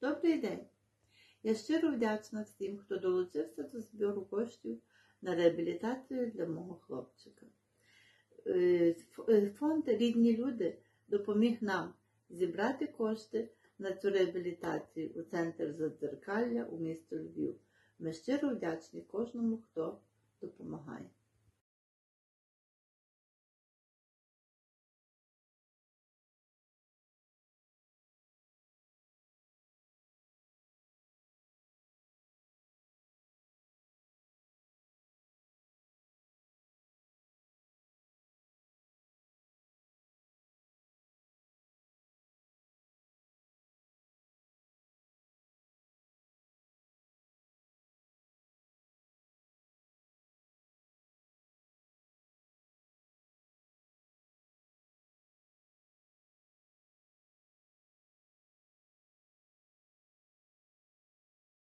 Добрий день! Я щиро вдячна всім, хто долучився до збору коштів на реабілітацію для мого хлопчика. Е, е, фонд Рідні люди допоміг нам зібрати кошти на цю реабілітацію у центр Задзеркалля у місті Львів. Ми щиро вдячні кожному, хто допомагає.